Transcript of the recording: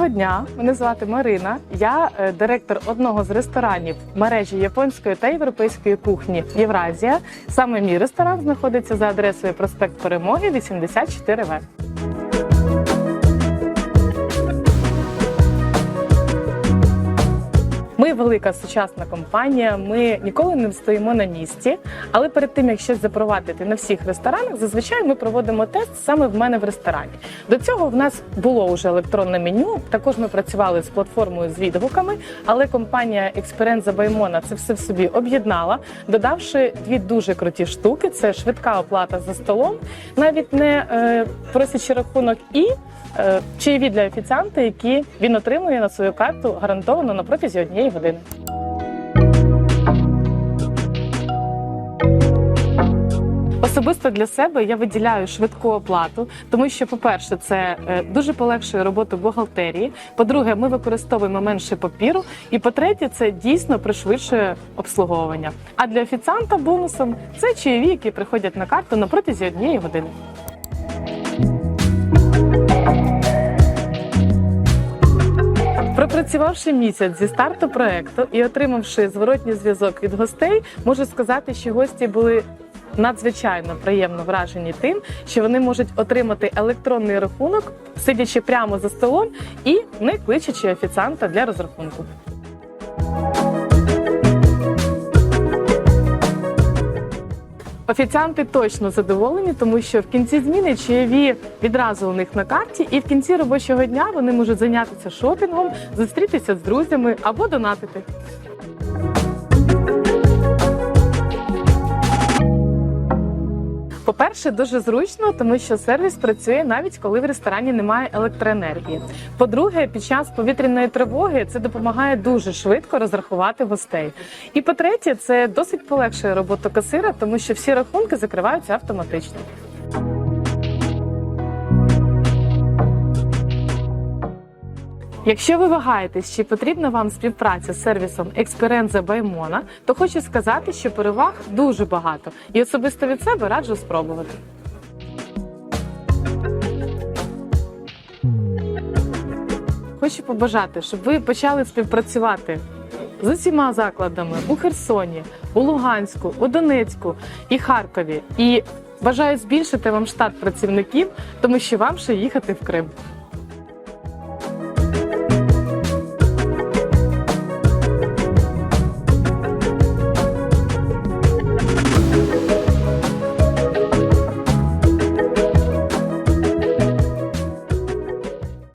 Доброго дня, мене звати Марина. Я е, директор одного з ресторанів мережі японської та європейської кухні Євразія. Саме мій ресторан знаходиться за адресою проспект Перемоги 84В. Ми велика сучасна компанія. Ми ніколи не стоїмо на місці. Але перед тим як щось запровадити на всіх ресторанах, зазвичай ми проводимо тест саме в мене в ресторані. До цього в нас було вже електронне меню. Також ми працювали з платформою з відгуками, але компанія Experienza Baimona це все в собі об'єднала, додавши дві дуже круті штуки: це швидка оплата за столом, навіть не е, просячи рахунок і. е, Чаєві для офіціанта, які він отримує на свою карту гарантовано на протязі однієї години. Особисто для себе я виділяю швидку оплату, тому що, по-перше, це е, дуже полегшує роботу бухгалтерії. По-друге, ми використовуємо менше папіру. І по-третє, це дійсно пришвидшує обслуговування. А для офіціанта бонусом це чаєві, які приходять на карту на протязі однієї години. Пропрацювавши місяць зі старту проекту і отримавши зворотній зв'язок від гостей, можу сказати, що гості були надзвичайно приємно вражені тим, що вони можуть отримати електронний рахунок, сидячи прямо за столом і не кличучи офіціанта для розрахунку. Офіціанти точно задоволені, тому що в кінці зміни чаєві відразу у них на карті, і в кінці робочого дня вони можуть зайнятися шопінгом, зустрітися з друзями або донатити. По-перше, дуже зручно, тому що сервіс працює навіть коли в ресторані немає електроенергії. По-друге, під час повітряної тривоги це допомагає дуже швидко розрахувати гостей. І по-третє, це досить полегшує роботу касира, тому що всі рахунки закриваються автоматично. Якщо ви вагаєтесь, чи потрібна вам співпраця з сервісом by Mona, то хочу сказати, що переваг дуже багато, і особисто від себе раджу спробувати. Хочу побажати, щоб ви почали співпрацювати з усіма закладами у Херсоні, у Луганську, у Донецьку і Харкові. І бажаю збільшити вам штат працівників, тому що вам ще їхати в Крим.